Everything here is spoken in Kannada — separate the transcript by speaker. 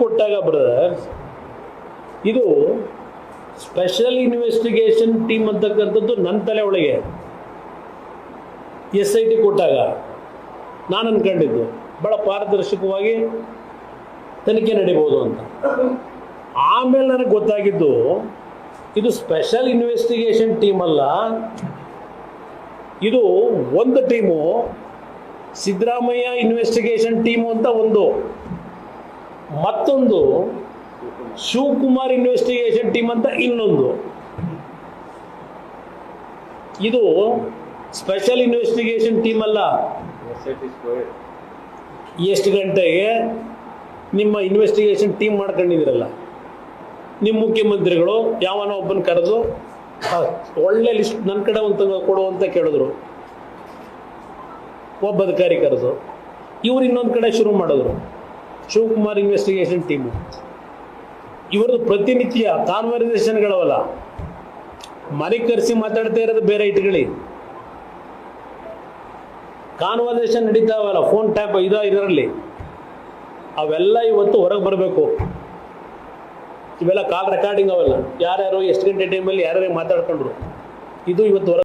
Speaker 1: ಕೊಟ್ಟಾಗ ಬ್ರದರ್ ಇದು ಸ್ಪೆಷಲ್ ಇನ್ವೆಸ್ಟಿಗೇಷನ್ ಟೀಮ್ ಅಂತಕ್ಕಂಥದ್ದು ನನ್ನ ತಲೆ ಒಳಗೆ. ಎಸ್ ಐ ಟಿ ಕೊಟ್ಟಾಗ ನಾನು ಅಂದ್ಕೊಂಡಿದ್ದು ಭಾಳ ಪಾರದರ್ಶಕವಾಗಿ ತನಿಖೆ ನಡೀಬೋದು ಅಂತ. ಆಮೇಲೆ ನನಗೆ ಗೊತ್ತಾಗಿದ್ದು, ಇದು ಸ್ಪೆಷಲ್ ಇನ್ವೆಸ್ಟಿಗೇಷನ್ ಟೀಮ್ ಅಲ್ಲ. ಇದು ಒಂದು ಟೀಮು ಸಿದ್ದರಾಮಯ್ಯ ಇನ್ವೆಸ್ಟಿಗೇಷನ್ ಟೀಮು ಅಂತ ಒಂದು. ಮತ್ತೊಂದು ಶಿವಕುಮಾರ್ ಇನ್ವೆಸ್ಟಿಗೇಷನ್ ಟೀಮ್ ಅಂತ ಇನ್ನೊಂದು. ಇದು ಸ್ಪೆಷಲ್ ಇನ್ವೆಸ್ಟಿಗೇಷನ್ ಟೀಮ್ ಅಲ್ಲ. ಎಷ್ಟು ಗಂಟೆಗೆ ನಿಮ್ಮ ಇನ್ವೆಸ್ಟಿಗೇಷನ್ ಟೀಮ್ ಮಾಡ್ಕೊಂಡಿದ್ದೀರಲ್ಲ? ನಿಮ್ಮ ಮುಖ್ಯಮಂತ್ರಿಗಳು ಯಾವನೋ ಒಬ್ಬನ ಕರೆದು ಒಳ್ಳೆ ಲಿಸ್ಟ್ ನನ್ನ ಕಡೆ ಒಂದು ಕೊಡು ಅಂತ ಕೇಳಿದ್ರು. ಒಬ್ಬ ಅಧಿಕಾರಿ ಕರೆದು, ಇವ್ರು ಇನ್ನೊಂದು ಕಡೆ ಶುರು ಮಾಡಿದ್ರು. ಶಿವಕುಮಾರ್ ಇನ್ವೆಸ್ಟಿಗೇಷನ್ ಟೀಮು ಇವರದು ಪ್ರತಿನಿತ್ಯ ಕಾನ್ವರ್ಸೇಷನ್ಗಳವಲ್ಲ ಮನೆ ಕರೆಸಿ ಮಾತಾಡ್ತಾ ಇರೋದು ಬೇರೆ ಇಟ್ಕೊಳ್ಳಿ. ಕಾನ್ವರ್ಸೇಷನ್ ನಡೀತಾವಲ್ಲ ಫೋನ್ ಟ್ಯಾಪ್ ಇದೋ ಇದರಲ್ಲಿ. ಅವೆಲ್ಲ ಇವತ್ತು ಹೊರಗೆ ಬರಬೇಕು. ಇವೆಲ್ಲ ಕಾಲ್ ರೆಕಾರ್ಡಿಂಗ್ ಅವೆಲ್ಲ. ಯಾರ್ಯಾರು, ಎಷ್ಟು ಗಂಟೆ ಟೈಮಲ್ಲಿ ಯಾರ್ಯಾರು ಮಾತಾಡ್ಕೊಂಡ್ರು. ಇದು ಇವತ್ತು